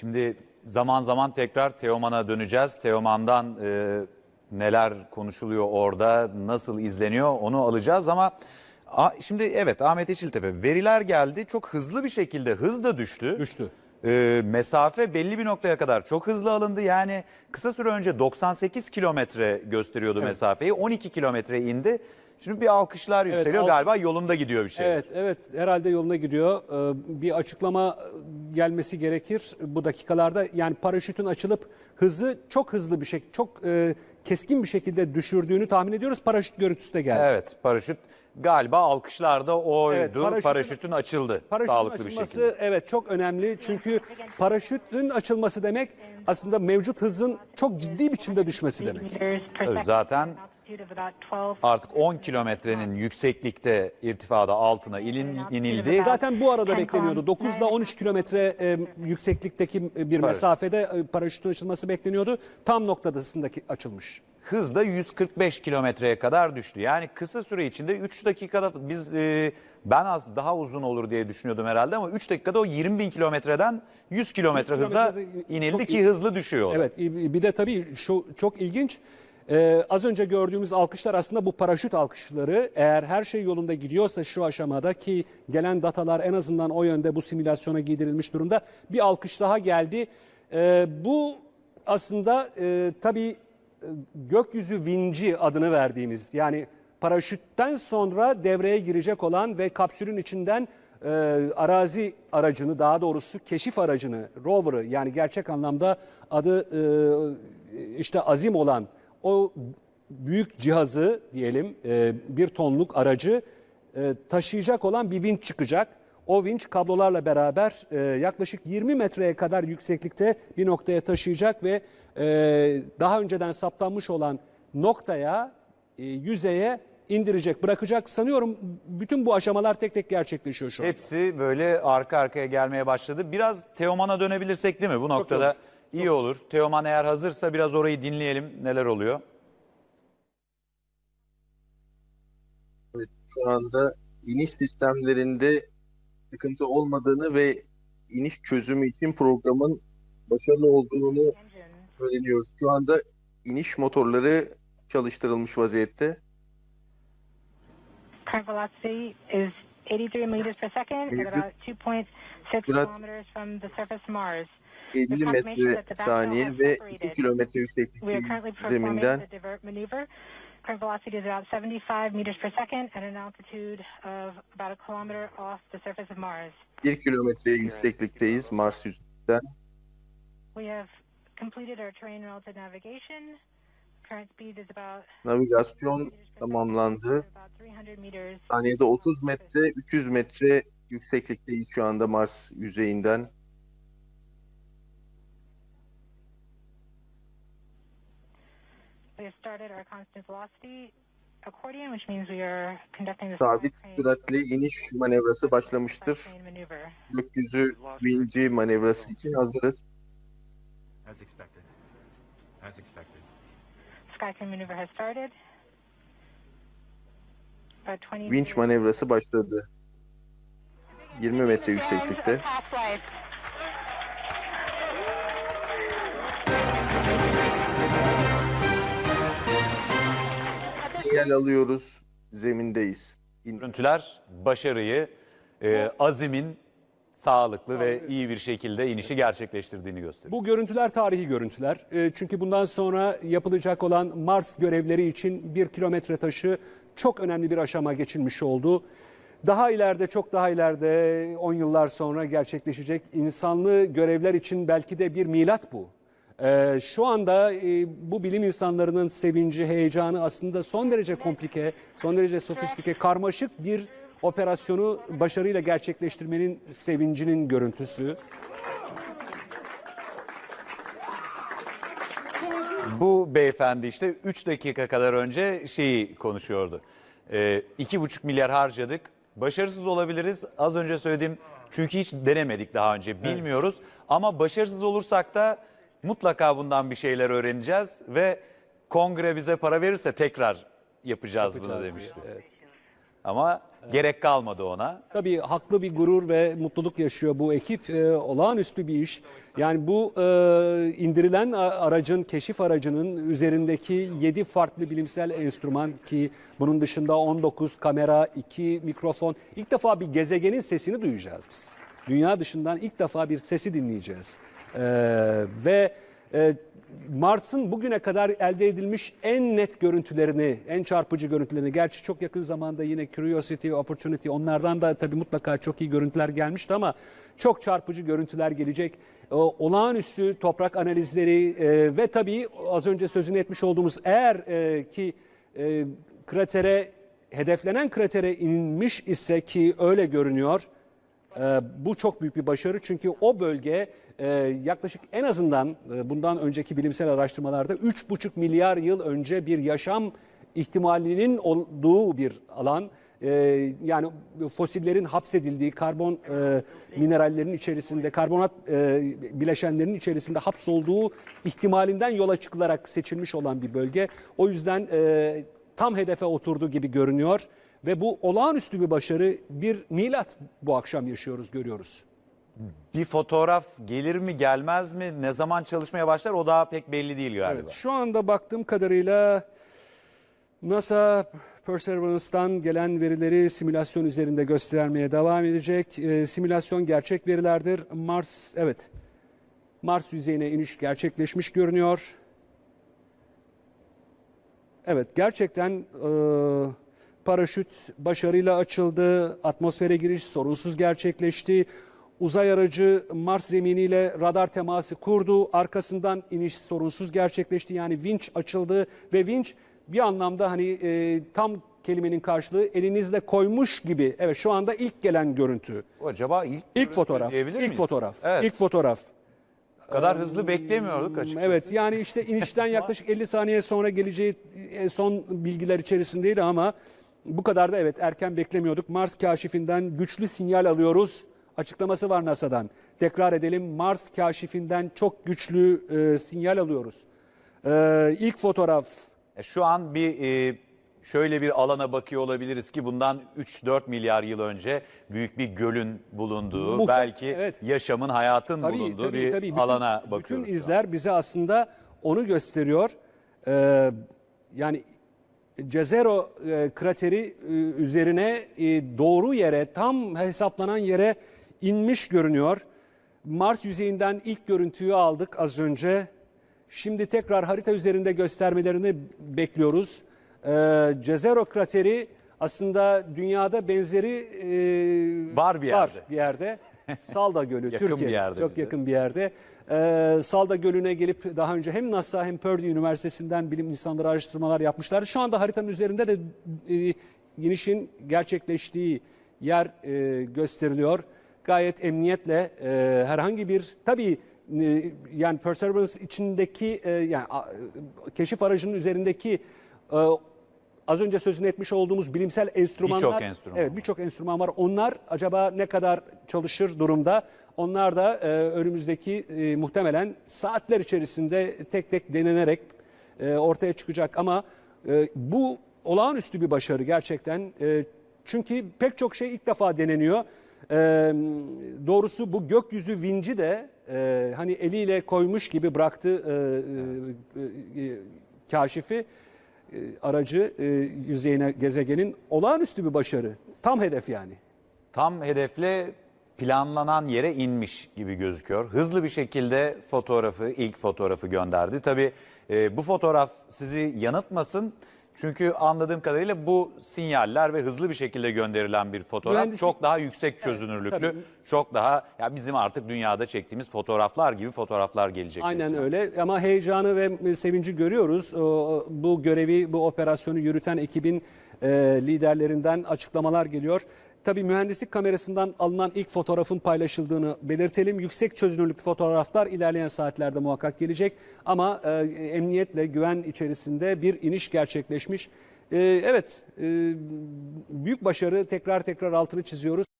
Şimdi zaman zaman tekrar Teoman'a döneceğiz. Teoman'dan e, neler konuşuluyor orada, nasıl izleniyor onu alacağız ama a, şimdi evet Ahmet Yeşiltepe veriler geldi. Çok hızlı bir şekilde hız da düştü. Düştü. E, mesafe belli bir noktaya kadar çok hızlı alındı. Yani kısa süre önce 98 kilometre gösteriyordu mesafeyi. 12 kilometre indi. Şimdi bir alkışlar yükseliyor. al- Galiba yolunda gidiyor bir şey. Evet, evet herhalde yoluna gidiyor. Ee, Bir açıklama gelmesi gerekir bu dakikalarda. Yani paraşütün açılıp hızı çok hızlı bir şekilde, çok e, keskin bir şekilde düşürdüğünü tahmin ediyoruz. Paraşüt görüntüsü de geldi. Evet paraşüt galiba alkışlarda oydu. Evet, paraşütün- paraşütün açıldı Paraşütün sağlıklı bir açılması şekilde. evet çok önemli. Çünkü paraşütün açılması demek aslında mevcut hızın çok ciddi biçimde düşmesi demek. Tabii zaten Artık 10 kilometrenin yükseklikte irtifada altına ilin, inildi. Zaten bu arada bekleniyordu. 9 ile 13 kilometre e, yükseklikteki bir mesafede e, paraşütün açılması bekleniyordu. Tam noktasındaki açılmış. Hız da 145 kilometreye kadar düştü. Yani kısa süre içinde 3 dakikada biz e, ben az daha uzun olur diye düşünüyordum herhalde ama 3 dakikada o 20 bin kilometreden 100 kilometre hıza kilometre inildi çok ki iyi. hızlı düşüyor. o da. Evet bir de tabii şu çok ilginç. Ee, az önce gördüğümüz alkışlar aslında bu paraşüt alkışları. Eğer her şey yolunda gidiyorsa şu aşamada ki gelen datalar en azından o yönde bu simülasyona giydirilmiş durumda. Bir alkış daha geldi. Ee, bu aslında e, tabii e, gökyüzü vinci adını verdiğimiz yani paraşütten sonra devreye girecek olan ve kapsülün içinden e, arazi aracını daha doğrusu keşif aracını rover'ı yani gerçek anlamda adı e, işte azim olan o büyük cihazı diyelim e, bir tonluk aracı e, taşıyacak olan bir vinç çıkacak. O vinç kablolarla beraber e, yaklaşık 20 metreye kadar yükseklikte bir noktaya taşıyacak ve e, daha önceden saptanmış olan noktaya, e, yüzeye indirecek, bırakacak. Sanıyorum bütün bu aşamalar tek tek gerçekleşiyor şu an. Hepsi böyle arka arkaya gelmeye başladı. Biraz Teoman'a dönebilirsek değil mi? Bu noktada olur. İyi olur. Teoman eğer hazırsa biraz orayı dinleyelim. Neler oluyor? şu anda iniş sistemlerinde sıkıntı olmadığını ve iniş çözümü için programın başarılı olduğunu öğreniyoruz. Şu anda iniş motorları çalıştırılmış vaziyette. Current velocity is 83 meters per second at Mevcut about 2.6 sürat kilometers from the surface Mars. 50 metre saniye ve 2 kilometre yükseklikte zeminden. Current velocity is about 75 meters per second at an altitude of about a kilometer off the surface of Mars. 1 kilometre yükseklikteyiz Mars yüzünden. We have completed our terrain relative navigation. Current speed is about Navigasyon meters per second, tamamlandı. about 300 meters. Saniyede 30 metre, 300 metre yükseklikteyiz şu anda Mars yüzeyinden. Sabit süratli iniş manevrası başlamıştır. Gökyüzü vinci manevrası için hazırız. As expected. As expected. Skycrane maneuver has started. About 20 Vinç manevrası başladı. 20 metre yükseklikte. Sinyal alıyoruz. Zemindeyiz. İn- Görüntüler başarıyı, e, azimin sağlıklı ve iyi bir şekilde inişi gerçekleştirdiğini gösteriyor. Bu görüntüler tarihi görüntüler. E, Çünkü bundan sonra yapılacak olan Mars görevleri için bir kilometre taşı çok önemli bir aşama geçilmiş oldu. Daha ileride, çok daha ileride 10 yıllar sonra gerçekleşecek insanlı görevler için belki de bir milat bu. E, Şu anda e, bu bilim insanlarının sevinci, heyecanı aslında son derece komplike, son derece sofistike, karmaşık bir operasyonu başarıyla gerçekleştirmenin sevincinin görüntüsü. Bu beyefendi işte 3 dakika kadar önce şeyi konuşuyordu. Ee, 2,5 milyar harcadık. Başarısız olabiliriz. Az önce söylediğim çünkü hiç denemedik daha önce bilmiyoruz. Ama başarısız olursak da mutlaka bundan bir şeyler öğreneceğiz ve kongre bize para verirse tekrar yapacağız, bunu Yapacağız demişti. diye, evet. Ama Gerek kalmadı ona. Tabii haklı bir gurur ve mutluluk yaşıyor bu ekip. Ee, olağanüstü bir iş. Yani bu e, indirilen aracın, keşif aracının üzerindeki 7 farklı bilimsel enstrüman ki bunun dışında 19 kamera, 2 mikrofon. İlk defa bir gezegenin sesini duyacağız biz. Dünya dışından ilk defa bir sesi dinleyeceğiz. Ee, ve e, Mars'ın bugüne kadar elde edilmiş en net görüntülerini, en çarpıcı görüntülerini, gerçi çok yakın zamanda yine Curiosity Opportunity onlardan da tabii mutlaka çok iyi görüntüler gelmişti ama çok çarpıcı görüntüler gelecek. O, olağanüstü toprak analizleri e, ve tabii az önce sözünü etmiş olduğumuz eğer e, ki e, kratere, hedeflenen kratere inmiş ise ki öyle görünüyor, bu çok büyük bir başarı çünkü o bölge e, yaklaşık en azından e, bundan önceki bilimsel araştırmalarda 3,5 milyar yıl önce bir yaşam ihtimalinin olduğu bir alan. Ee, yani fosillerin hapsedildiği karbon e, minerallerin içerisinde, karbonat e, bileşenlerinin içerisinde hapsolduğu ihtimalinden yola çıkılarak seçilmiş olan bir bölge. O yüzden e, tam hedefe oturdu gibi görünüyor. Ve bu olağanüstü bir başarı, bir milat bu akşam yaşıyoruz, görüyoruz. Bir fotoğraf gelir mi gelmez mi ne zaman çalışmaya başlar o daha pek belli değil galiba. Evet, şu anda baktığım kadarıyla NASA Perseverance'dan gelen verileri simülasyon üzerinde göstermeye devam edecek. Ee, simülasyon gerçek verilerdir. Mars, evet, Mars yüzeyine iniş gerçekleşmiş görünüyor. Evet, gerçekten e, paraşüt başarıyla açıldı. Atmosfere giriş sorunsuz gerçekleşti. Uzay aracı Mars zeminiyle radar teması kurdu. Arkasından iniş sorunsuz gerçekleşti. Yani vinç açıldı ve vinç bir anlamda hani e, tam kelimenin karşılığı elinizle koymuş gibi. Evet şu anda ilk gelen görüntü. Acaba ilk, İlk fotoğraf. diyebilir İlk miyiz? fotoğraf. Evet. İlk fotoğraf. Bu kadar hızlı beklemiyorduk açıkçası. Evet yani işte inişten yaklaşık 50 saniye sonra geleceği son bilgiler içerisindeydi ama bu kadar da evet erken beklemiyorduk. Mars kaşifinden güçlü sinyal alıyoruz. Açıklaması var NASA'dan. Tekrar edelim Mars kaşifinden çok güçlü e, sinyal alıyoruz. E, ilk fotoğraf E, Şu an bir e, şöyle bir alana bakıyor olabiliriz ki bundan 3-4 milyar yıl önce büyük bir gölün bulunduğu, Muhtem- belki evet. yaşamın, hayatın bulunduğu bir Bütün- alana bakıyoruz. Bütün şu an. izler bize aslında onu gösteriyor. Ee, yani Cezero e, krateri e, üzerine e, doğru yere, tam hesaplanan yere inmiş görünüyor. Mars yüzeyinden ilk görüntüyü aldık az önce. Şimdi tekrar harita üzerinde göstermelerini bekliyoruz. Ee, Cezero krateri aslında dünyada benzeri e, Var bir Var yerde. bir yerde. Salda Gölü, Yakın Türkiye. bir yerde Çok bize. yakın bir yerde. Ee, Salda Gölü'ne gelip daha önce hem NASA hem Purdue Üniversitesi'nden bilim insanları araştırmalar yapmışlar. Şu anda haritanın üzerinde de e, inişin gerçekleştiği yer e, gösteriliyor. Gayet emniyetle e, herhangi bir tabii e, yani Perseverance içindeki e, yani a, keşif aracının üzerindeki e, az önce sözünü etmiş olduğumuz bilimsel enstrümanlar Birçok enstrüman evet birçok enstrüman var. Onlar acaba ne kadar çalışır durumda? Onlar da e, önümüzdeki e, muhtemelen saatler içerisinde tek tek denenerek e, ortaya çıkacak ama e, bu olağanüstü bir başarı gerçekten. E, çünkü pek çok şey ilk defa deneniyor. E, doğrusu bu gökyüzü vinci de e, hani eliyle koymuş gibi bıraktı e, e, e, kaşifi e, aracı e, yüzeyine gezegenin olağanüstü bir başarı. Tam hedef yani. Tam hedefle planlanan yere inmiş gibi gözüküyor. Hızlı bir şekilde fotoğrafı, ilk fotoğrafı gönderdi. Tabii e, bu fotoğraf sizi yanıltmasın. Çünkü anladığım kadarıyla bu sinyaller ve hızlı bir şekilde gönderilen bir fotoğraf Mühendislik- çok daha yüksek çözünürlüklü, tabii. çok daha ya bizim artık dünyada çektiğimiz fotoğraflar gibi fotoğraflar gelecek. Aynen öyle ama heyecanı ve sevinci görüyoruz. O, Bu görevi, bu operasyonu yürüten ekibin e, liderlerinden açıklamalar geliyor. Tabii mühendislik kamerasından alınan ilk fotoğrafın paylaşıldığını belirtelim. Yüksek çözünürlüklü fotoğraflar ilerleyen saatlerde muhakkak gelecek. Ama e, emniyetle güven içerisinde bir iniş gerçekleşmiş. E, evet, e, büyük başarı tekrar tekrar altını çiziyoruz.